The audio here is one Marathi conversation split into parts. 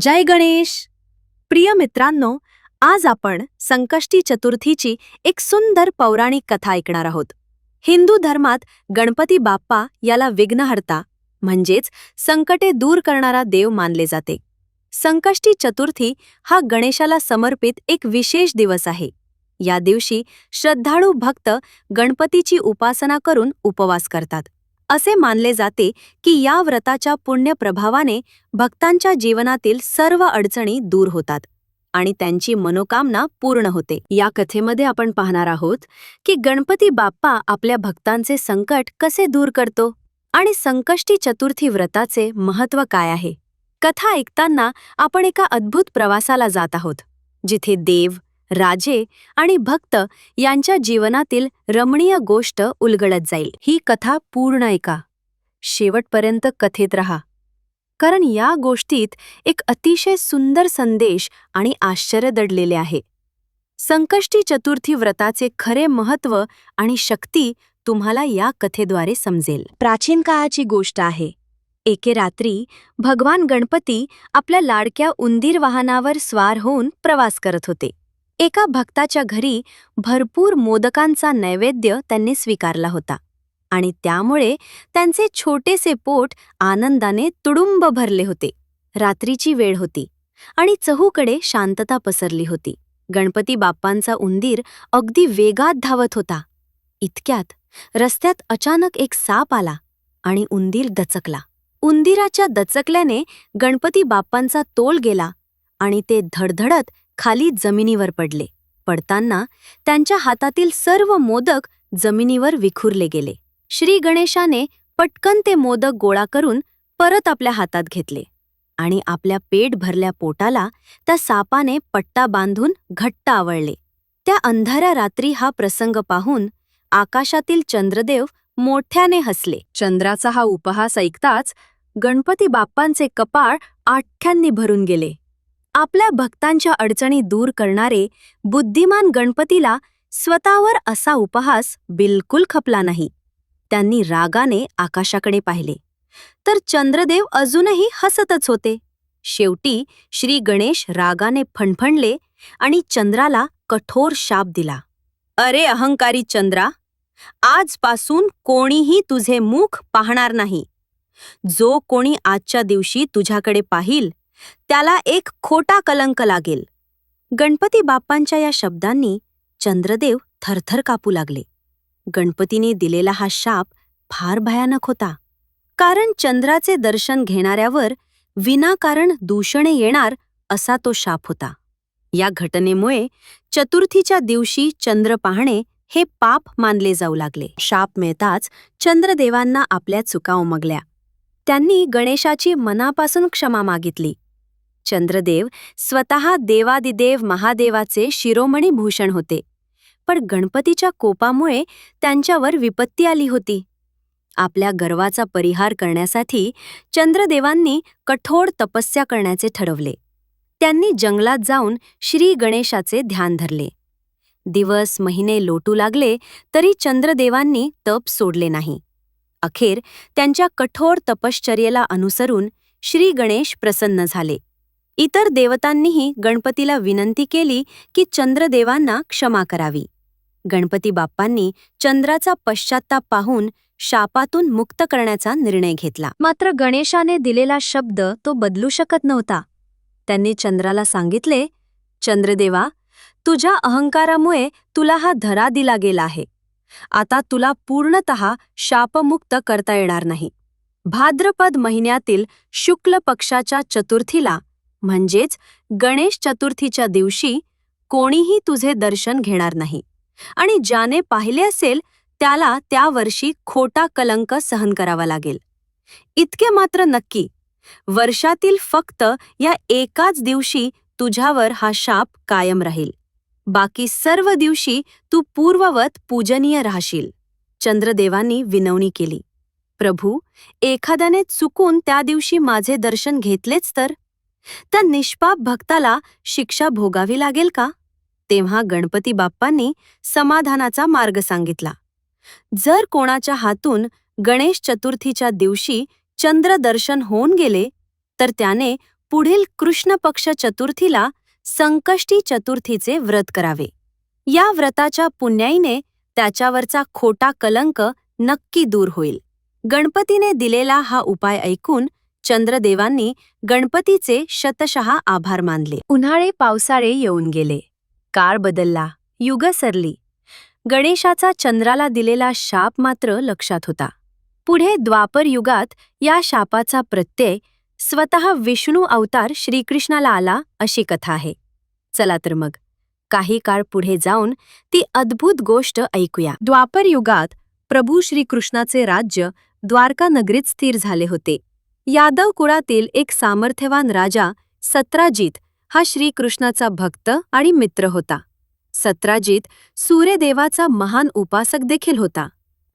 जय गणेश. प्रिय मित्रांनो आज आपण संकष्टी चतुर्थीची एक सुंदर पौराणिक कथा ऐकणार आहोत. हिंदू धर्मात गणपती बाप्पा याला विघ्नहर्ता म्हणजेच संकटे दूर करणारा देव मानले जाते. संकष्टी चतुर्थी हा गणेशाला समर्पित एक विशेष दिवस आहे. या दिवशी श्रद्धाळू भक्त गणपतीची उपासना करून उपवास करतात. असे मानले जाते की या व्रताच्या पुण्य प्रभावाने भक्तांच्या जीवनातील सर्व अडचणी दूर होतात आणि त्यांची मनोकामना पूर्ण होते. या कथेमध्ये आपण पाहणार आहोत की गणपती बाप्पा आपल्या भक्तांचे संकट कसे दूर करतो आणि संकष्टी चतुर्थी व्रताचे महत्त्व काय आहे? कथा ऐकताना आपण एका अद्भुत प्रवासाला जात आहोत जिथे देव राजे आणि भक्त यांच्या जीवनातील रमणीय गोष्ट उलगडत जाईल. ही कथा पूर्ण ऐका. शेवटपर्यंत कथेत रहा. कारण या गोष्टीत एक अतिशय सुंदर संदेश आणि आश्चर्य दडलेले आहे. संकष्टी चतुर्थी व्रताचे खरे महत्त्व आणि शक्ती तुम्हाला या कथेद्वारे समजेल. प्राचीन काळाची गोष्ट आहे. एके रात्री भगवान गणपती आपल्या लाडक्या उंदीर वाहनावर स्वार होऊन प्रवास करत होते. एका भक्ताच्या घरी भरपूर मोदकांचा नैवेद्य त्यांनी स्वीकारला होता आणि त्यामुळे त्यांचे छोटेसे पोट आनंदाने तुडुंब भरले होते. रात्रीची वेळ होती आणि चहूकडे शांतता पसरली होती. गणपती बाप्पांचा उंदीर अगदी वेगात धावत होता. इतक्यात रस्त्यात अचानक एक साप आला आणि उंदीर दचकला. उंदिराच्या दचकल्याने गणपती बाप्पांचा तोल गेला आणि ते धडधडत खाली जमिनीवर पडले. पडताना त्यांच्या हातातील सर्व मोदक जमिनीवर विखुरले गेले. श्री गणेशाने पटकन ते मोदक गोळा करून परत आपल्या हातात घेतले आणि आपल्या पेट भरल्या पोटाला त्या सापाने पट्टा बांधून घट्ट आवळले. त्या अंधाऱ्या रात्री हा प्रसंग पाहून आकाशातील चंद्रदेव मोठ्याने हसले. चंद्राचा हा उपहास ऐकताच गणपती बाप्पांचे कपाळ आठ्यांनी भरून गेले. आपल्या भक्तांच्या अडचणी दूर करणारे बुद्धिमान गणपतीला स्वतःवर असा उपहास बिलकुल खपला नाही. त्यांनी रागाने आकाशाकडे पाहिले. तर चंद्रदेव अजूनही हसतच होते. शेवटी श्री गणेश रागाने फणफणले आणि चंद्राला कठोर शाप दिला. अरे अहंकारी चंद्रा आजपासून कोणीही तुझे मुख पाहणार नाही. जो कोणी आजच्या दिवशी तुझ्याकडे पाहिल त्याला एक खोटा कलंक लागेल. गणपती बाप्पांच्या या शब्दांनी चंद्रदेव थरथर कापू लागले. गणपतीने दिलेला हा शाप फार भयानक होता. कारण चंद्राचे दर्शन घेणाऱ्यावर विनाकारण दूषणे येणार असा तो शाप होता. या घटनेमुळे चतुर्थीच्या दिवशी चंद्र पाहणे हे पाप मानले जाऊ लागले. शाप मिळताच चंद्रदेवांना आपल्या चुका उमगल्या. त्यांनी गणेशाची मनापासून क्षमा मागितली. चंद्रदेव स्वतः देवादिदेव महादेवाचे शिरोमणी भूषण होते. पण गणपतीच्या कोपामुळे त्यांच्यावर विपत्ती आली होती. आपल्या गर्वाचा परिहार करण्यासाठी चंद्रदेवांनी कठोर तपस्या करण्याचे ठरवले. त्यांनी जंगलात जाऊन श्री गणेशाचे ध्यान धरले. दिवस महिने लोटू लागले तरी चंद्रदेवांनी तप सोडले नाही. अखेर त्यांच्या कठोर तपश्चर्येला अनुसरून श्री गणेश प्रसन्न झाले. इतर देवतांनीही गणपतीला विनंती केली की चंद्रदेवांना क्षमा करावी. गणपती बाप्पांनी चंद्राचा पश्चाताप पाहून शापातून मुक्त करण्याचा निर्णय घेतला. मात्र गणेशाने दिलेला शब्द तो बदलू शकत नव्हता. त्यांनी चंद्राला सांगितले चंद्रदेवा तुझ्या अहंकारामुळे तुला हा धरा दिला गेला आहे. आता तुला पूर्णत शापमुक्त करता येणार नाही. भाद्रपद महिन्यातील शुक्ल पक्षाच्या चतुर्थीला म्हणजेच गणेश चतुर्थीच्या दिवशी कोणीही तुझे दर्शन घेणार नाही. आणि ज्याने पाहिले असेल त्याला त्या वर्षी खोटा कलंक सहन करावा लागेल. इतके मात्र नक्की. वर्षातील फक्त या एकाच दिवशी तुझ्यावर हा शाप कायम राहील. बाकी सर्व दिवशी तू पूर्ववत पूजनीय राहशील. चंद्रदेवांनी विनवणी केली. प्रभू एखाद्याने चुकून त्या दिवशी माझे दर्शन घेतलेच तर? त्या निष्पाप भक्ताला शिक्षा भोगावी लागेल का? तेव्हा गणपती बाप्पांनी समाधानाचा मार्ग सांगितला. जर कोणाच्या हातून गणेश चतुर्थीच्या दिवशी चंद्रदर्शन होऊन गेले तर त्याने पुढील कृष्णपक्ष चतुर्थीला संकष्टी चतुर्थीचे व्रत करावे. या व्रताच्या पुण्याईने त्याच्यावरचा खोटा कलंक नक्की दूर होईल. गणपतीने दिलेला हा उपाय ऐकून चंद्रदेवांनी गणपतीचे शतशः आभार मानले. उन्हाळे पावसाळे येऊन गेले. काळ बदलला. युग सरली. गणेशाचा चंद्राला दिलेला शाप मात्र लक्षात होता. पुढे द्वापर युगात या शापाचा प्रत्यय स्वतः विष्णू अवतार श्रीकृष्णाला आला अशी कथा आहे. चला तर मग. काही काळ पुढे जाऊन ती अद्भुत गोष्ट ऐकूया. द्वापर युगात प्रभू श्रीकृष्णाचे राज्य द्वारका नगरीत स्थिर झाले होते. यादव कुळातील एक सामर्थ्यवान राजा सत्राजित हा श्रीकृष्णाचा भक्त आणि मित्र होता. सत्राजित सूर्यदेवाचा महान उपासक देखील होता.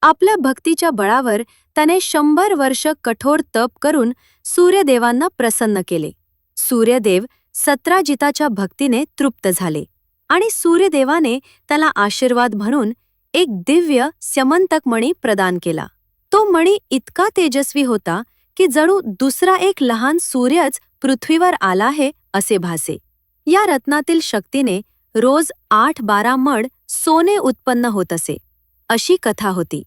आपल्या भक्तीच्या बळावर त्याने शंभर वर्ष कठोर तप करून सूर्यदेवांना प्रसन्न केले. सूर्यदेव सत्राजिताच्या भक्तीने तृप्त झाले आणि सूर्यदेवाने त्याला आशीर्वाद म्हणून एक दिव्य स्यमंतक मणी प्रदान केला. तो मणी इतका तेजस्वी होता की जणू दुसरा एक लहान सूर्यच पृथ्वीवर आला आहे असे भासे. या रत्नातील शक्तीने रोज आठ बारा मड सोने उत्पन्न होत असे. अशी कथा होती.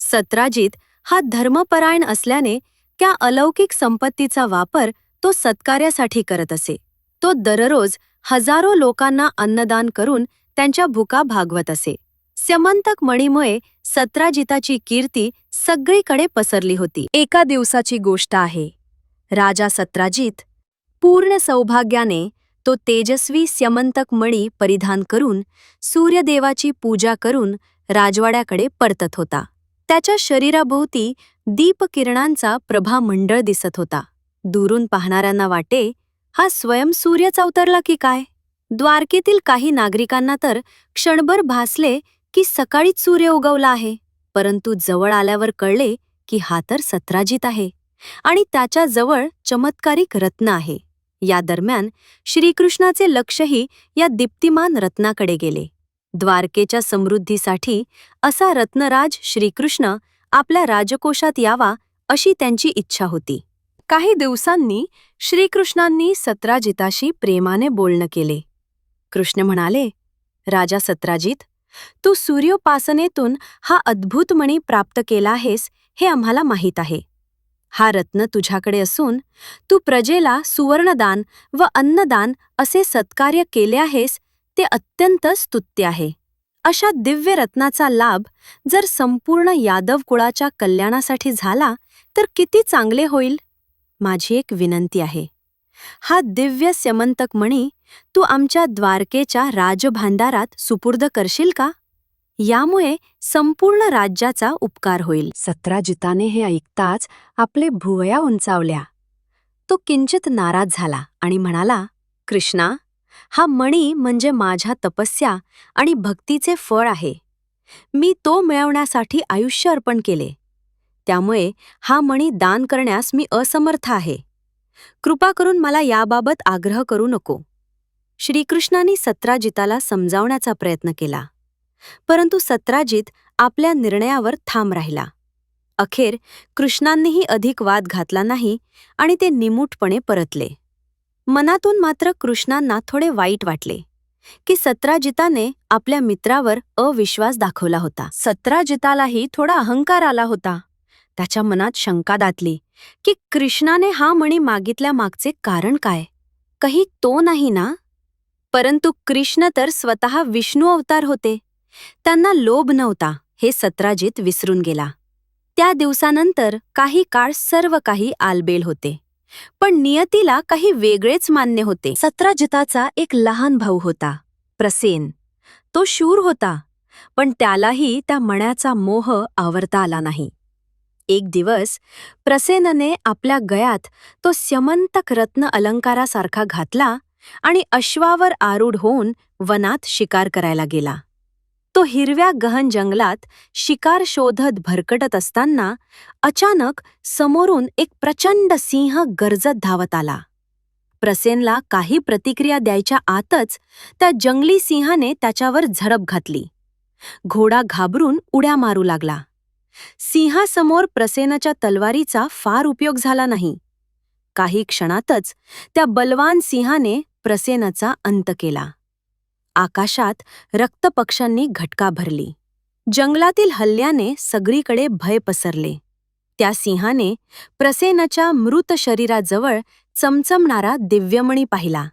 सत्राजित हा धर्मपरायण असल्याने त्या अलौकिक संपत्तीचा वापर तो सत्कार्यासाठी करत असे. तो दररोज हजारो लोकांना अन्नदान करून त्यांच्या भुका भागवत असे. स्यमंतक मणीमुळे सत्राजिताची कीर्ती सगळीकडे पसरली होती. एका दिवसाची गोष्ट आहे. राजा सत्राजित पूर्ण सौभाग्याने तो तेजस्वी स्यमंतक मणी परिधान करून सूर्यदेवाची पूजा करून राजवाड्याकडे परतत होता. त्याच्या शरीराभोवती दीपकिरणांचा प्रभा मंडळ दिसत होता. दुरून पाहणाऱ्यांना वाटे हा स्वयं सूर्यच अवतरला की काय? द्वारकेतील काही नागरिकांना तर क्षणभर भासले की सकाळीच सूर्य उगवला आहे परंतु जवळ आल्यावर कळले की हा तर सत्राजित आहे आणि त्याच्याजवळ चमत्कारिक रत्न आहे. या दरम्यान श्रीकृष्णाचे लक्षही या दीप्तिमान रत्नाकडे गेले. द्वारकेच्या समृद्धीसाठी असा रत्नराज श्रीकृष्ण आपल्या राजकोषात यावा अशी त्यांची इच्छा होती. काही दिवसांनी श्रीकृष्णांनी सत्राजिताशी प्रेमाने बोलणं केले. कृष्ण म्हणाले राजा सत्राजित तू सूर्योपासनेतून हा अद्भुत मणी प्राप्त केला आहेस हे आम्हाला माहीत आहे. हा रत्न तुझ्याकडे असून तू प्रजेला सुवर्णदान व अन्नदान असे सत्कार्य केले आहेस ते अत्यंत स्तुत्य आहे. अशा दिव्य रत्नाचा लाभ जर संपूर्ण यादव कुळाच्या कल्याणासाठी झाला तर किती चांगले होईल? माझी एक विनंती आहे. हा दिव्य स्यमंतक मणी तू आमच्या द्वारकेच्या राजभांडारात सुपूर्द करशील का? यामुळे संपूर्ण राज्याचा उपकार होईल. सत्राजिताने हे ऐकताच आपले भुवया उंचावल्या. तो किंचित नाराज झाला आणि म्हणाला कृष्णा हा मणी म्हणजे माझ्या तपस्या आणि भक्तीचे फळ आहे. मी तो मिळवण्यासाठी आयुष्य अर्पण केले. त्यामुळे हा मणी दान करण्यास मी असमर्थ आहे. कृपा करून मला याबाबत आग्रह करू नको. श्रीकृष्णाने सत्राजिताला समजावण्याचा प्रयत्न केला. परंतु सत्राजित आपल्या निर्णयावर ठाम राहिला. अखेर कृष्णांनीही अधिक वाद घातला नाही आणि ते निमूटपणे परतले. मनातून मात्र कृष्णांना थोडे वाईट वाटले की सत्राजिताने आपल्या मित्रावर अविश्वास दाखवला होता. सत्राजितालाही थोडा अहंकार आला होता. त्याच्या मनात शंका दातली की कृष्णाने हा मणी मागितल्यामागचे कारण काय? काही तो नाही ना? परंतु कृष्ण तर स्वतः विष्णू अवतार होते. त्यांना लोभ नव्हता हे सत्राजित विसरून गेला. त्या दिवसानंतर काही काळ सर्व काही आलबेल होते. पण नियतीला काही वेगळेच मान्य होते. सत्राजिताचा एक लहान भाऊ होता प्रसेन. तो शूर होता पण त्यालाही त्या मण्याचा मोह आवरता आला नाही. एक दिवस प्रसेनने आपल्या गयात तो स्यमंतक रत्न अलंकारासारखा घातला आणि अश्वावर आरूढ होऊन वनात शिकार करायला गेला. तो हिरव्या गहन जंगलात शिकार शोधत भरकटत असताना अचानक समोरून एक प्रचंड सिंह गरजत धावत आला. प्रसेनला काही प्रतिक्रिया द्यायच्या आतच त्या जंगली सिंहाने त्याच्यावर झडप घातली. घोडा घाबरून उड्या मारू लागला. सिंहासमोर प्रसेनाच्या तलवारीचा फार उपयोग झाला नाही. काही क्षणातच त्या बलवान सिंहाने प्रसेनचा अंत केला. आकाशात रक्तपक्ष्यांनी घटका भरली. जंगलातील हल्ल्याने सगळीकडे भय पसरले. त्या सिंहाने प्रसेनच्या मृत शरीराजवळ चमचमणारा दिव्यमणी पाहिला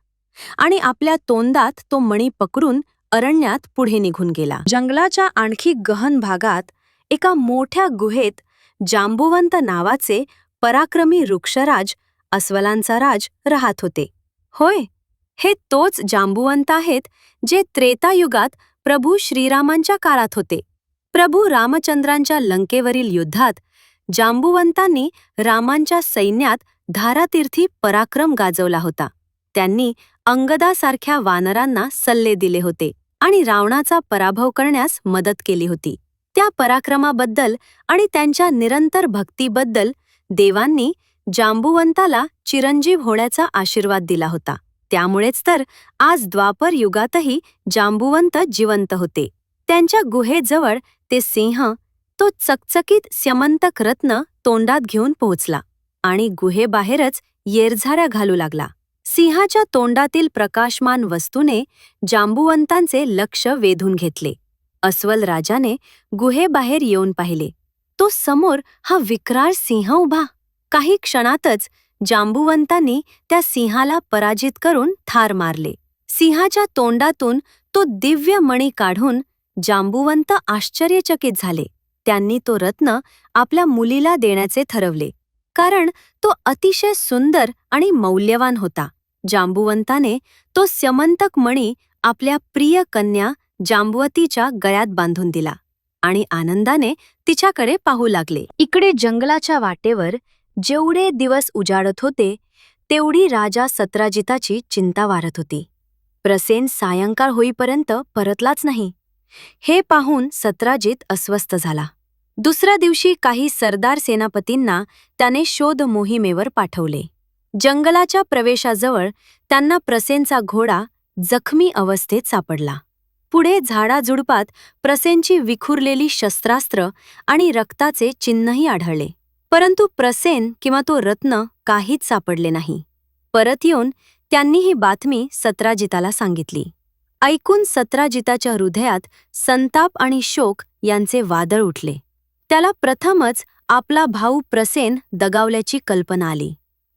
आणि आपल्या तोंडात तो मणी पकडून अरण्यात पुढे निघून गेला. जंगलाच्या आणखी गहन भागात एका मोठ्या गुहेत जांबुवंत नावाचे पराक्रमी वृक्षराज अस्वलांचा राज राहत होते. होय हे तोच जांबुवंत आहेत जे त्रेतायुगात प्रभू श्रीरामांच्या काळात होते. प्रभू रामचंद्रांच्या लंकेवरील युद्धात जांबुवंतांनी रामांच्या सैन्यात धारातीर्थी पराक्रम गाजवला होता. त्यांनी अंगदासारख्या वानरांना सल्ले दिले होते आणि रावणाचा पराभव करण्यास मदत केली होती. त्या पराक्रमाबद्दल आणि त्यांच्या निरंतर भक्तीबद्दल देवांनी जांबुवंताला चिरंजीव होण्याचा आशीर्वाद दिला होता. त्यामुळेच तर आज द्वापर युगातही जांबुवंत जिवंत होते. त्यांच्या गुहेजवळ ते सिंह तो चकचकीत स्यमंतक रत्न तोंडात घेऊन पोहोचला आणि गुहेबाहेरच येरझाऱ्या घालू लागला. सिंहाच्या तोंडातील प्रकाशमान वस्तूने जांबुवंतांचे लक्ष वेधून घेतले. अस्वल राजाने गुहेबाहेर येऊन पाहिले. तो समोर हा विक्राळ सिंह उभा. काही क्षणातच जांबुवंतांनी त्या सिंहाला पराजित करून ठार मारले. सिंहाच्या तोंडातून तो दिव्य मणी काढून जांबुवंत आश्चर्यचकित झाले. त्यांनी तो रत्न आपल्या मुलीला देण्याचे ठरवले. कारण तो अतिशय सुंदर आणि मौल्यवान होता. जांबुवंताने तो स्यमंतक मणी आपल्या प्रिय कन्या जांबवतीच्या गळ्यात बांधून दिला आणि आनंदाने तिच्याकडे पाहू लागले. इकडे जंगलाच्या वाटेवर जेवढे दिवस उजाडत होते तेवढी राजा सत्राजिताची चिंता वारत होती. प्रसेन सायंकाळ होईपर्यंत परतलाच नाही. हे पाहून सत्राजित अस्वस्थ झाला. दुसऱ्या दिवशी काही सरदार सेनापतींना त्याने शोध मोहिमेवर पाठवले. जंगलाच्या प्रवेशाजवळ त्यांना प्रसेनचा घोडा जखमी अवस्थेत सापडला. पुढे झाडाझुडपात प्रसेनची विखुरलेली शस्त्रास्त्र आणि रक्ताचे चिन्हही आढळले. परंतु प्रसेन किंवा तो रत्न काहीच सापडले नाही. परत येऊन त्यांनी ही बातमी सत्राजिताला सांगितली. ऐकून सत्राजिताच्या हृदयात संताप आणि शोक यांचे वादळ उठले. त्याला प्रथमच आपला भाऊ प्रसेन दगावल्याची कल्पना आली.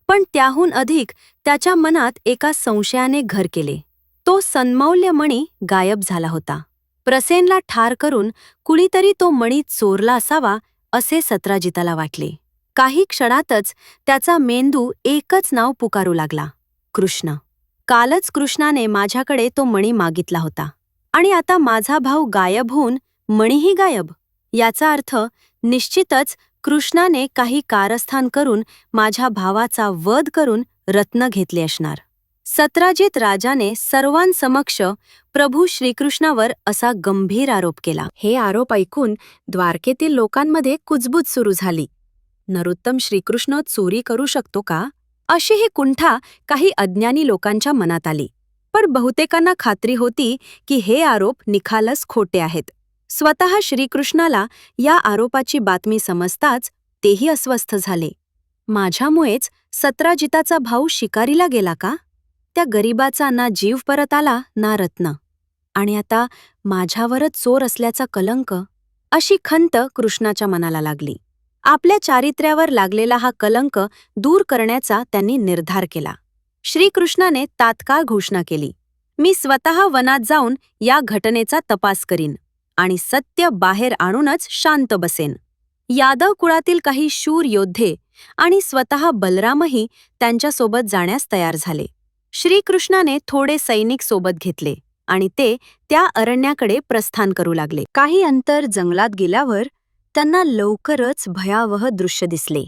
पण त्याहून अधिक त्याच्या मनात एका संशयाने घर केले. तो सन्मौल्य मणी गायब झाला होता. प्रसेनला ठार करून कुणीतरी तो मणी चोरला असावा असे सत्राजिताला वाटले. काही क्षणातच त्याचा मेंदू एकच नाव पुकारू लागला. कृष्ण. कालच कृष्णाने माझ्याकडे तो मणी मागितला होता. आणि आता माझा भाऊ गायब होऊन मणीही गायब. याचा अर्थ निश्चितच कृष्णाने काही कारस्थान करून माझ्या भावाचा वध करून रत्न घेतले असणार. सत्राजित राजाने सर्वांसमक्ष प्रभू श्रीकृष्णावर असा गंभीर आरोप केला. हे आरोप ऐकून द्वारकेतील लोकांमध्ये कुजबूज सुरू झाली. नरोत्तम श्रीकृष्ण चोरी करू शकतो का? अशी ही कुंठा काही अज्ञानी लोकांच्या मनात आली. पण बहुतेकांना खात्री होती की हे आरोप निखालस खोटे आहेत. स्वतः श्रीकृष्णाला या आरोपाची बातमी समजताच तेही अस्वस्थ झाले. माझ्यामुळेच सत्राजिताचा भाऊ शिकारीला गेला का? त्या गरीबाचा ना जीव परत आला ना रत्न. आणि आता माझ्यावरच चोर असल्याचा कलंक अशी खंत कृष्णाच्या मनाला लागली. आपल्या चारित्र्यावर लागलेला हा कलंक दूर करण्याचा त्यांनी निर्धार केला. श्रीकृष्णाने तात्काळ घोषणा केली. मी स्वतः वनात जाऊन या घटनेचा तपास करीन आणि सत्य बाहेर आणूनच शांत बसेन. यादव कुळातील काही शूर योद्धे आणि स्वतः बलरामही त्यांच्यासोबत जाण्यास तयार झाले. श्रीकृष्णाने थोडे सैनिक सोबत घेतले आणि ते त्या अरण्याकडे प्रस्थान करू लागले. काही अंतर जंगलात गेल्यावर त्यांना लवकरच भयावह दृश्य दिसले.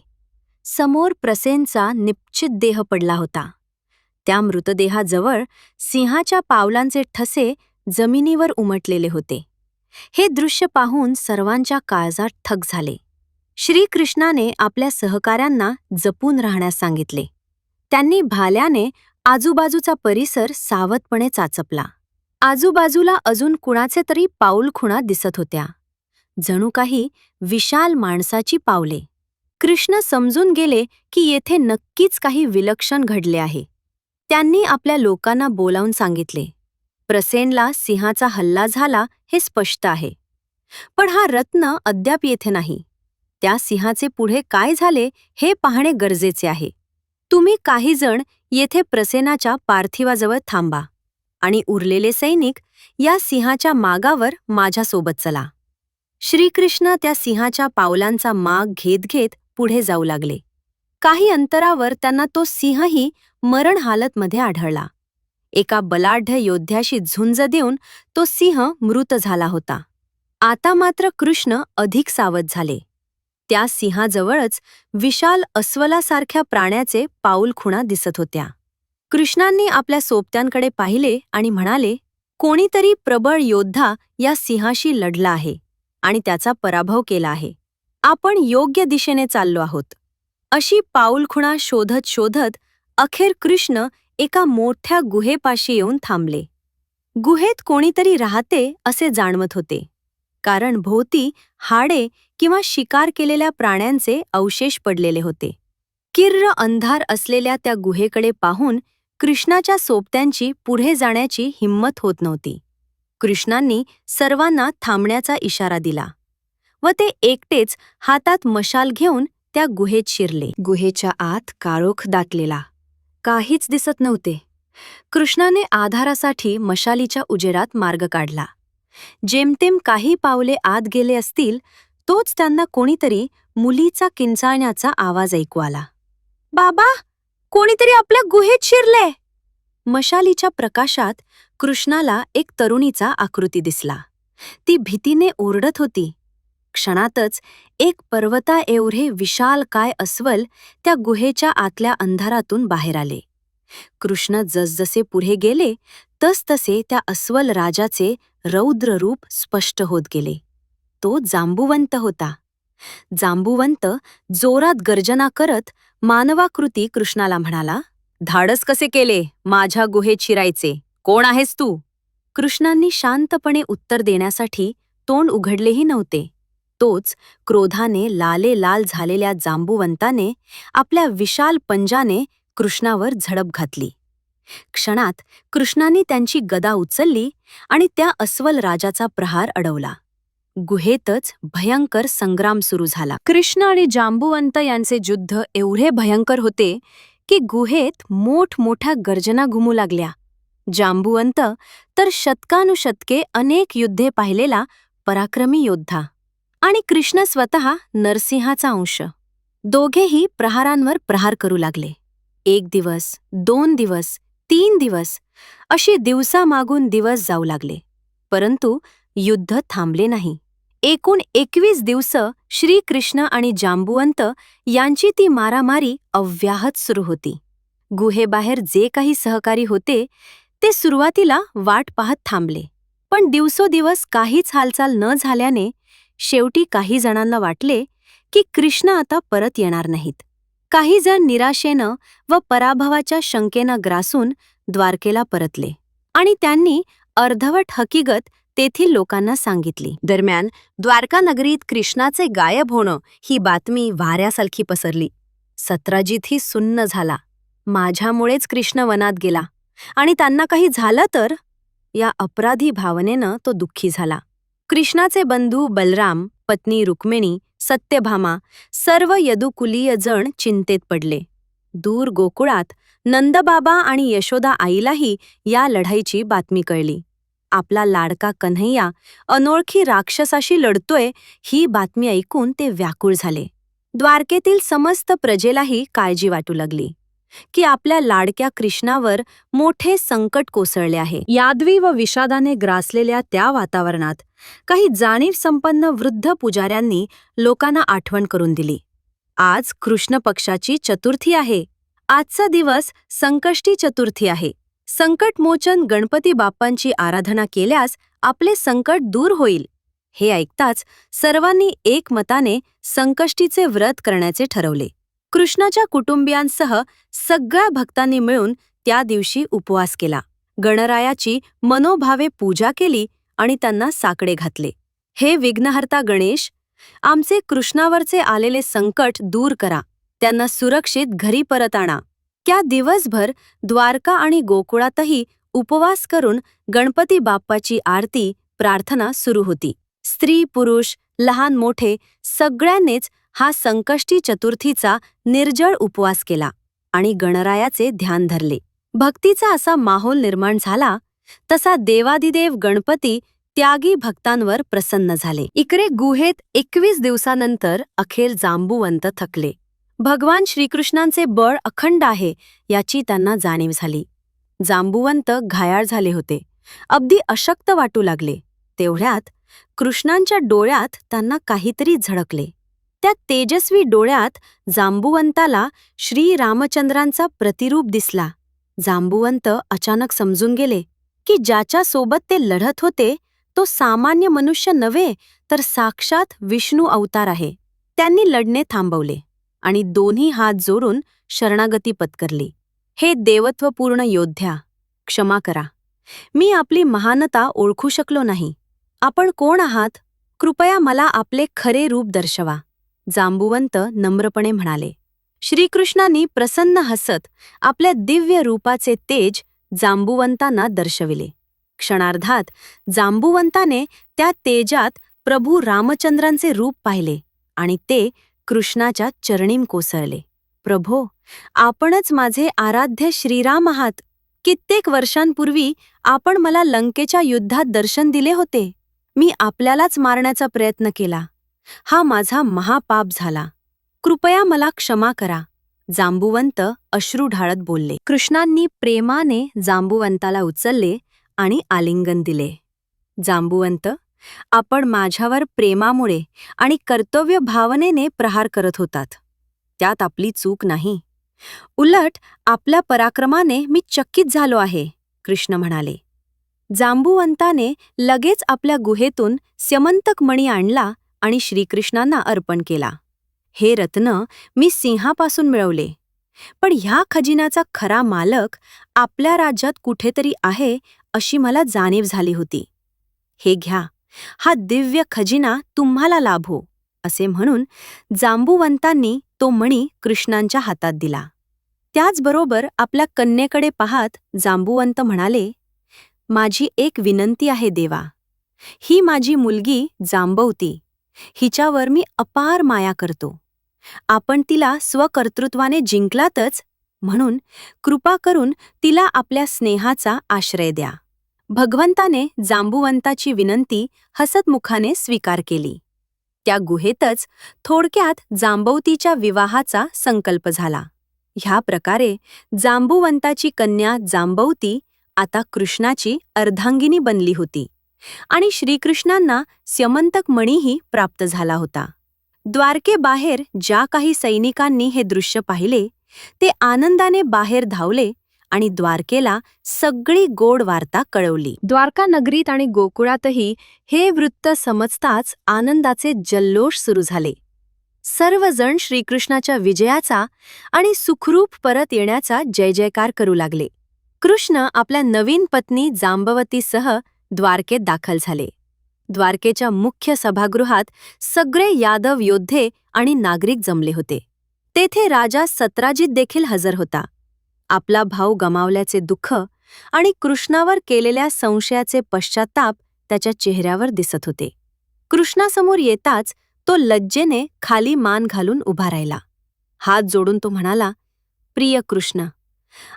समोर प्रसेनचा निप्चित देह पडला होता. त्या मृतदेहाजवळ सिंहाच्या पावलांचे ठसे जमिनीवर उमटलेले होते. हे दृश्य पाहून सर्वांच्या काळजात ठक झाले. श्रीकृष्णाने आपल्या सहकाऱ्यांना जपून राहण्यास सांगितले. त्यांनी भाल्याने आजूबाजूचा परिसर सावधपणे चाचपला. आजूबाजूला अजून कुणाचे तरी पाऊल खुणा दिसत होत्या. जणू काही विशाल माणसाची पावले. कृष्ण समजून गेले की येथे नक्कीच काही विलक्षण घडले आहे. त्यांनी आपल्या लोकांना बोलावून सांगितले. प्रसेनला सिंहाचा हल्ला झाला हे स्पष्ट आहे. पण हा रत्न अद्याप येथे नाही. त्या सिंहाचे पुढे काय झाले हे पाहणे गरजेचे आहे. तुम्ही काही जण येथे प्रसेनाच्या पार्थिवाजवळ थांबा आणि उरलेले सैनिक या सिंहाच्या मागावर माझ्यासोबत चला. श्रीकृष्ण त्या सिंहाच्या पावलांचा माग घेत घेत पुढे जाऊ लागले. काही अंतरावर त्यांना तो सिंहही मरण हालतमध्ये आढळला. एका बलाढ्य योद्ध्याशी झुंज देऊन तो सिंह मृत झाला होता. आता मात्र कृष्ण अधिक सावध झाले. त्या सिंहाजवळच विशाल अस्वलासारख्या प्राण्याचे पाऊलखुणा दिसत होत्या. कृष्णांनी आपल्या सोबत्यांकडे पाहिले आणि म्हणाले कोणीतरी प्रबळ योद्धा या सिंहाशी लढला आहे आणि त्याचा पराभव केला आहे. आपण योग्य दिशेने चाललो आहोत. अशी पाऊलखुणा शोधत शोधत अखेर कृष्ण एका मोठ्या गुहेपाशी येऊन थांबले. गुहेत कोणीतरी राहते असे जाणवत होते. कारण भोवती हाडे किंवा शिकार केलेल्या प्राण्यांचे अवशेष पडलेले होते. किर्र अंधार असलेल्या त्या गुहेकडे पाहून कृष्णाच्या सोबत्यांची पुढे जाण्याची हिंमत होत नव्हती. कृष्णांनी सर्वांना थांबण्याचा इशारा दिला व ते एकटेच हातात मशाल घेऊन त्या गुहेत शिरले. गुहेच्या आत काळोख दाटलेला. काहीच दिसत नव्हते. कृष्णाने आधारासाठी मशालीच्या उजेरात मार्ग काढला. जेमतेम काही पावले आत गेले असतील तोच त्यांना कोणीतरी मुलीचा किंचाळण्याचा आवाज ऐकू आला. बाबा कोणीतरी आपल्या गुहेत शिरले मशालीच्या प्रकाशात कृष्णाला एक तरुणीचा आकृती दिसला. ती भीतीने ओरडत होती. क्षणातच एक पर्वता एवढे विशाल काय अस्वल त्या गुहेच्या आतल्या अंधारातून बाहेर आले. कृष्ण जसजसे पुढे गेले तसतसे त्या अस्वल राजाचे रौद्र रूप स्पष्ट होत गेले. तो जांबुवंत होता. जांबुवंत जोरात गर्जना करत मानवाकृती कृष्णाला म्हणाला धाडस कसे केले? माझ्या गुहेत शिरायचे कोण आहेस तू? कृष्णांनी शांतपणे उत्तर देण्यासाठी तोंड उघडलेही नव्हते. तोच क्रोधाने लाले लाल झालेल्या जांबुवंताने आपल्या विशाल पंजाने कृष्णावर झडप घातली. क्षणात कृष्णाने त्यांची गदा उचलली आणि त्या अस्वल राजाचा प्रहार अडवला. गुहेतच भयंकर संग्राम सुरू झाला. कृष्ण आणि जांबुवंत यांचे युद्ध एवढे भयंकर होते की गुहेत मोठमोठ्या गर्जना घुमू लागल्या. जांबुवंत तर शतकानुशतके अनेक युद्धे पाहिलेला पराक्रमी योद्धा आणि कृष्ण स्वतः नरसिंहाचा अंश. दोघेही प्रहारांवर प्रहार करू लागले. एक दिवस दोन दिवस तीन दिवस. अशी दिवसामागून दिवस जाऊ लागले. परंतु युद्ध थांबले नाही. एकूण एकवीस दिवस श्रीकृष्ण आणि जांबुवंत यांची ती मारामारी अव्याहत सुरू होती. गुहेबाहेर जे काही सहकारी होते ते सुरुवातीला वाट पाहत थांबले. पण दिवसोदिवस काहीच हालचाल न झाल्याने शेवटी काही जणांना वाटले की कृष्ण आता परत येणार नाहीत. काही जण निराशेनं व पराभवाच्या शंकेनं ग्रासून द्वारकेला परतले आणि त्यांनी अर्धवट हकीगत तेथील लोकांना सांगितली. दरम्यान द्वारका नगरीत कृष्णाचे गायब होणं ही बातमी वाऱ्यासारखी पसरली. सत्राजितही सुन्न झाला. माझ्यामुळेच कृष्ण वनात गेला. आणि त्यांना काही झालं तर? या अपराधी भावनेनं तो दुःखी झाला. कृष्णाचे बंधू बलराम पत्नी रुक्मिणी सत्यभामा सर्व यदुकुलीय जण चिंतेत पडले. दूर गोकुळात नंदबाबा आणि यशोदा आईलाही या लढाईची बातमी कळली. आपला लाडका कन्हैया अनोळखी राक्षसाशी लढतोय ही बातमी ऐकून ते व्याकुळ झाले. द्वारकेतील समस्त प्रजेलाही काळजी वाटू लागली. की आपल्या लाडक्या कृष्णावर मोठे संकट कोसळले आहे. यादवी व विषादाने ग्रासलेल्या त्या वातावरणात काही जाणीव संपन्न वृद्ध पुजाऱ्यांनी लोकांना आठवण करून दिली. आज कृष्ण पक्षाची चतुर्थी आहे. आजचा दिवस संकष्टी चतुर्थी आहे. संकटमोचन गणपती बाप्पांची आराधना केल्यास आपले संकट दूर होईल. हे ऐकताच सर्वांनी एकमताने संकष्टीचे व्रत करण्याचे ठरवले. कृष्णाच्या कुटुंबियांसह सगळ्या भक्तांनी मिळून त्या दिवशी उपवास केला. गणरायाची मनोभावे पूजा केली आणि त्यांना साकडे घातले. हे विघ्नहर्ता गणेश आमचे कृष्णावरचे आलेले संकट दूर करा. त्यांना सुरक्षित घरी परत आणा. त्या दिवसभर द्वारका आणि गोकुळातही उपवास करून गणपती बाप्पाची आरती प्रार्थना सुरू होती. स्त्री पुरुष लहान मोठे सगळ्यांनीच हा संकष्टी चतुर्थीचा निर्जळ उपवास केला आणि गणरायाचे ध्यान धरले. भक्तीचा असा माहोल निर्माण झाला तसा देवादिदेव गणपती त्यागी भक्तांवर प्रसन्न झाले. इकडे गुहेत एकवीस दिवसानंतर अखेर जांबुवंत थकले. भगवान श्रीकृष्णांचे बळ अखंड आहे याची त्यांना जाणीव झाली. जांबुवंत घायाळ झाले होते. अगदी अशक्त वाटू लागले. तेवढ्यात कृष्णांच्या डोळ्यात त्यांना काहीतरी झळकले. त्या तेजस्वी डोळ्यात जांबुवंताला श्री रामचंद्रांचा प्रतिरूप दिसला. जांबुवंत अचानक समजून गेले की ज्याच्या सोबत ते लढत होते तो सामान्य मनुष्य नव्हे तर साक्षात विष्णू अवतार आहे. त्यांनी लढणे थांबवले आणि दोन्ही हात जोडून शरणागती पत्करली. हे देवत्वपूर्ण योद्ध्या क्षमा करा. मी आपली महानता ओळखू शकलो नाही. आपण कोण आहात? कृपया मला आपले खरे रूप दर्शवा. जांबुवंत नम्रपणे म्हणाले श्रीकृष्णांनी प्रसन्न हसत आपल्या दिव्य रूपाचे तेज जांबुवंतांना दर्शविले. क्षणार्धात जांबुवंताने त्या तेजात प्रभू रामचंद्रांचे रूप पाहिले आणि ते कृष्णाच्या चरणीम कोसळले. प्रभो आपणच माझे आराध्य श्रीराम आहात. कित्येक वर्षांपूर्वी आपण मला लंकेच्या युद्धात दर्शन दिले होते. मी आपल्यालाच मारण्याचा प्रयत्न केला. हा माझा महापाप झाला. कृपया मला क्षमा करा जांबुवंत अश्रू ढाळत बोलले. कृष्णांनी प्रेमाने जांबुवंताला उचलले आणि आलिंगन दिले. जांबुवंत आपण माझ्यावर प्रेमामुळे आणि कर्तव्य भावनेने प्रहार करत होतात. त्यात आपली चूक नाही. उलट आपल्या पराक्रमाने मी चकित झालो आहे कृष्ण म्हणाले. जांबुवंताने लगेच आपल्या गुहेतून स्यमंतक मणी आणला आणि श्रीकृष्णांना अर्पण केला. हे रत्न मी सिंहापासून मिळवले. पण ह्या खजिन्याचा खरा मालक आपल्या राज्यात कुठेतरी आहे अशी मला जाणीव झाली होती. हे घ्या हा दिव्य खजिना तुम्हाला लाभो असे म्हणून जांबुवंतांनी तो मणी कृष्णांच्या हातात दिला. त्याचबरोबर आपल्या कन्येकडे पाहत जांबुवंत म्हणाले माझी एक विनंती आहे देवा. ही माझी मुलगी जांबवती. हिच्यावर मी अपार माया करतो. आपण तिला स्वकर्तृत्वाने जिंकलातच म्हणून कृपा करून तिला आपल्या स्नेहाचा आश्रय द्या. भगवंताने जांबुवंताची विनंती हसतमुखाने स्वीकार केली. त्या गुहेतच थोडक्यात जांबवतीच्या विवाहाचा संकल्प झाला. ह्या प्रकारे जांबुवंताची कन्या जांबवती आता कृष्णाची अर्धांगिनी बनली होती. आणि श्रीकृष्णांना स्यमंतक मणीही प्राप्त झाला होता. द्वारकेबाहेर ज्या काही सैनिकांनी हे दृश्य पाहिले ते आनंदाने बाहेर धावले आणि द्वारकेला सगळी गोड वार्ता कळवली. द्वारका नगरीत आणि गोकुळातही हे वृत्त समजताच आनंदाचे जल्लोष सुरू झाले. सर्वजण श्रीकृष्णाच्या विजयाचा आणि सुखरूप परत येण्याचा जय जयकार करू लागले. कृष्ण आपल्या नवीन पत्नी जांबवतीसह द्वारकेत दाखल झाले. द्वारकेच्या मुख्य सभागृहात सगळे यादव योद्धे आणि नागरिक जमले होते. तेथे राजा सत्राजित देखील हजर होता. आपला भाऊ गमावल्याचे दुःख आणि कृष्णावर केलेल्या संशयाचे पश्चाताप त्याच्या चेहऱ्यावर दिसत होते. कृष्णासमोर येताच तो लज्जेने खाली मान घालून उभा राहिला. हात जोडून तो म्हणाला प्रिय कृष्ण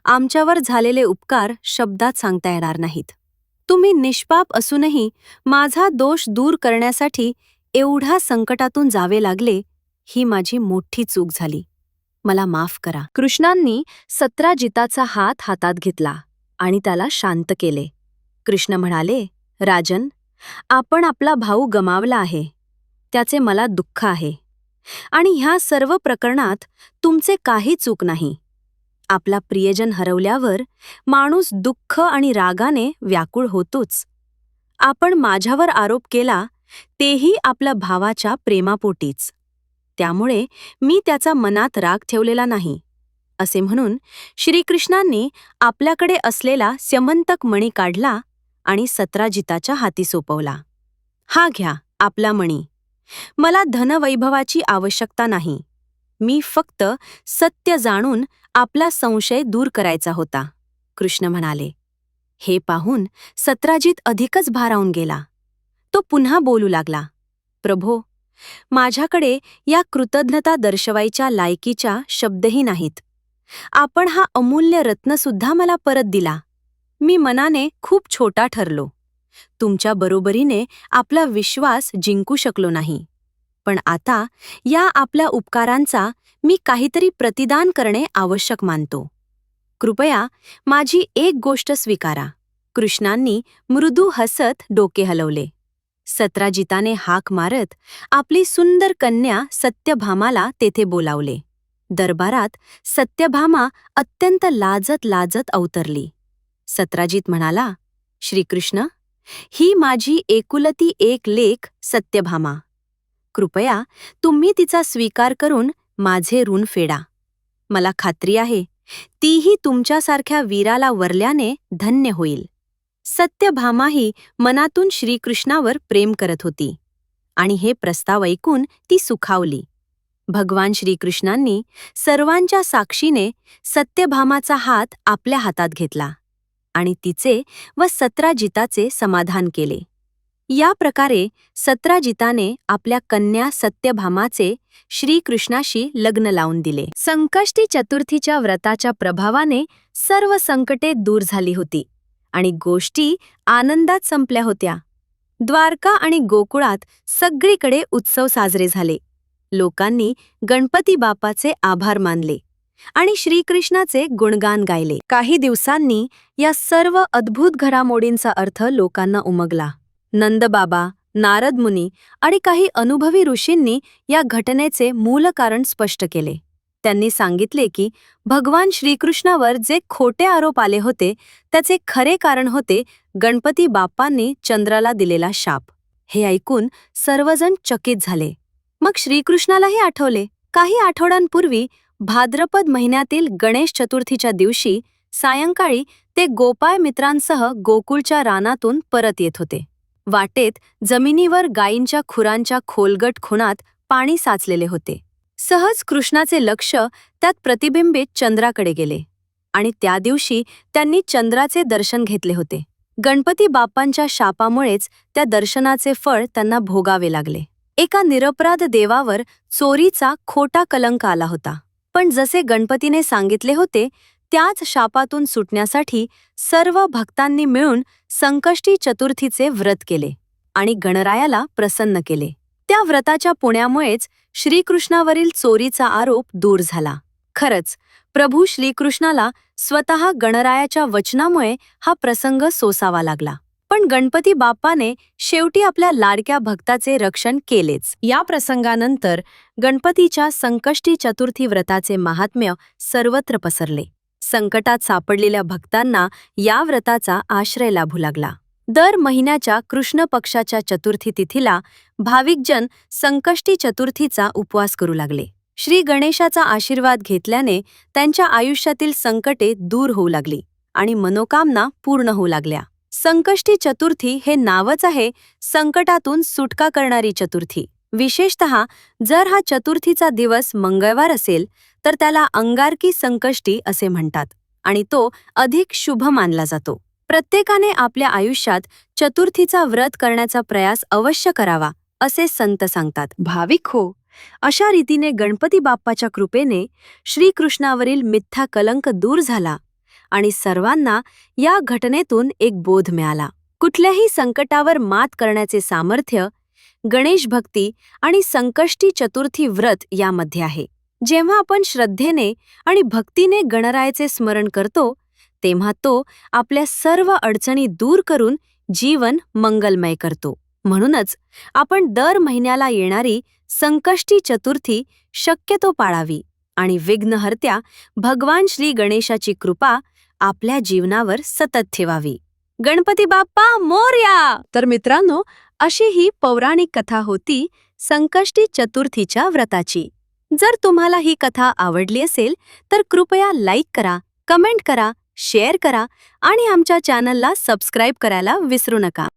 आमच्यावर झालेले उपकार शब्दात सांगता येणार नाहीत. तुम्ही निष्पाप असूनही माझा दोष दूर करण्यासाठी एवढ्या संकटातून जावे लागले ही माझी मोठी चूक झाली. मला माफ करा. कृष्णांनी सत्राजिताचा हात हातात घेतला आणि त्याला शांत केले. कृष्ण म्हणाले राजन आपण आपला भाऊ गमावला आहे. त्याचे मला दुःख आहे. आणि ह्या सर्व प्रकरणात तुमचे काही चूक नाही. आपला प्रियजन हरवल्यावर माणूस दुःख आणि रागाने व्याकुळ होतोच. आपण माझ्यावर आरोप केला तेही आपल्या भावाच्या प्रेमापोटीच. त्यामुळे मी त्याचा मनात राग ठेवलेला नाही. असे म्हणून श्रीकृष्णांनी आपल्याकडे असलेला स्यमंतक मणी काढला आणि सत्राजिताच्या हाती सोपवला. हा घ्या आपला मणी. मला धनवैभवाची आवश्यकता नाही. मी फक्त सत्य जाणून आपला संशय दूर करायचा होता. कृष्ण म्हणाले हे पाहून सत्राजित अधिकच भारावून गेला. तो पुन्हा बोलू लागला प्रभो माझ्याकडे या कृतज्ञता दर्शवायच्या लायकीच्या शब्दही नाहीत. आपण हा अमूल्य रत्नसुद्धा मला परत दिला. मी मनाने खूप छोटा ठरलो. तुमच्या बरोबरीने आपला विश्वास जिंकू शकलो नाही. पण आता या आपल्या उपकारांचा मी काहीतरी प्रतिदान करणे आवश्यक मानतो. कृपया माझी एक गोष्ट स्वीकारा. कृष्णांनी मृदू हसत डोके हलवले. सत्राजिताने हाक मारत आपली सुंदर कन्या सत्यभामाला तेथे बोलावले. दरबारात सत्यभामा अत्यंत लाजत लाजत अवतरली. सत्राजित म्हणाला श्रीकृष्ण ही माझी एकुलती एक लेख सत्यभामा. कृपया तुम्ही तिचा स्वीकार करून माझे ऋण फेडा. मला खात्री आहे तीही तुमच्यासारख्या वीराला वरल्याने धन्य होईल. सत्यभामाही मनातून श्रीकृष्णावर प्रेम करत होती आणि हे प्रस्ताव ऐकून ती सुखावली. भगवान श्रीकृष्णांनी सर्वांच्या साक्षीने सत्यभामाचा हात आपल्या हातात घेतला आणि तिचे व सत्राजिताचे समाधान केले. या प्रकारे सत्राजिताने आपल्या कन्या सत्यभामाचे श्रीकृष्णाशी लग्न लावून दिले. संकष्टी चतुर्थीच्या व्रताच्या प्रभावाने सर्व संकटे दूर झाली होती आणि गोष्टी आनंदात संपल्या होत्या. द्वारका आणि गोकुळात सगळीकडे उत्सव साजरे झाले. लोकांनी गणपती बापाचे आभार मानले आणि श्रीकृष्णाचे गुणगान गायले. काही दिवसांनी या सर्व अद्भुत घडामोडींचा अर्थ लोकांना उमगला. नंदबाबा नारद मुनी आणि काही अनुभवी ऋषींनी या घटनेचे मूल कारण स्पष्ट केले. त्यांनी सांगितले की भगवान श्रीकृष्णावर जे खोटे आरोप आले होते त्याचे खरे कारण होते गणपती बाप्पांनी चंद्राला दिलेला शाप. हे ऐकून सर्वजण चकित झाले. मग श्रीकृष्णालाही आठवले. काही आठवड्यांपूर्वी भाद्रपद महिन्यातील गणेश चतुर्थीच्या दिवशी सायंकाळी ते गोपाळ मित्रांसह गोकुळच्या रानातून परत येत होते. वाटेत जमिनीवर गायींच्या खुरांच्या खोलगट खुणात पाणी साचलेले होते. सहज कृष्णाचे लक्ष त्यात प्रतिबिंबित चंद्राकडे गेले आणि त्या दिवशी त्यांनी चंद्राचे दर्शन घेतले होते. गणपती बाप्पांच्या शापामुळेच त्या दर्शनाचे फळ त्यांना भोगावे लागले. एका निरपराध देवावर चोरीचा खोटा कलंक आला होता. पण जसे गणपतीने सांगितले होते त्याच शापातून सुटण्यासाठी सर्व भक्तांनी मिळून संकष्टी चतुर्थीचे व्रत केले आणि गणरायाला प्रसन्न केले. त्या व्रताच्या पुण्यामुळेच श्रीकृष्णावरील चोरीचा आरोप दूर झाला. खरंच प्रभू श्रीकृष्णाला स्वतः गणरायाच्या वचनामुळे हा प्रसंग सोसावा लागला. पण गणपती बाप्पाने शेवटी आपल्या लाडक्या भक्ताचे रक्षण केलेच. या प्रसंगानंतर गणपतीच्या संकष्टी चतुर्थी व्रताचे महात्म्य सर्वत्र पसरले. संकटात सापडलेल्या भक्तांना या व्रताचा आश्रय लाभू लागला. दर महिन्याच्या कृष्ण पक्षाच्या चतुर्थी तिथीला भाविकजन संकष्टी चतुर्थीचा उपवास करू लागले. श्री गणेशाचा आशीर्वाद घेतल्याने त्यांच्या आयुष्यातील संकटे दूर होऊ लागली आणि मनोकामना पूर्ण होऊ लागल्या. संकष्टी चतुर्थी हे नावच आहे संकटातून सुटका करणारी चतुर्थी. विशेषत जर हा चतुर्थीचा दिवस मंगळवार असेल तर त्याला अंगारकी संकष्टी असे म्हणतात आणि तो अधिक शुभ मानला जातो. प्रत्येकाने आपल्या आयुष्यात चतुर्थीचा व्रत करण्याचा प्रयास अवश्य करावा असे संत सांगतात. भाविक हो. अशा रीतीने गणपती बाप्पाच्या कृपेने श्रीकृष्णावरील मिथ्या कलंक दूर झाला आणि सर्वांना या घटनेतून एक बोध मिळाला. कुठल्याही संकटावर मात करण्याचे सामर्थ्य गणेश भक्ती आणि संकष्टी चतुर्थी व्रत यामध्ये आहे. जेव्हा आपण श्रद्धेने आणि भक्तीने गणरायाचे स्मरण करतो तेव्हा तो आपल्या सर्व अडचणी दूर करून जीवन मंगलमय करतो. म्हणूनच आपण दर महिन्याला येणारी संकष्टी चतुर्थी शक्यतो पाळावी आणि विघ्नहर्त्या भगवान श्री गणेशाची कृपा आपल्या जीवनावर सतत ठेवावी. गणपती बाप्पा मोर्या तर मित्रांनो अशी ही पौराणिक कथा होती संकष्टी चतुर्थीच्या व्रताची. जर तुम्हाला ही कथा आवडली असेल तर कृपया लाईक करा कमेंट करा शेअर करा आणि आमच्या चॅनलला सबस्क्राईब करायला विसरू नका.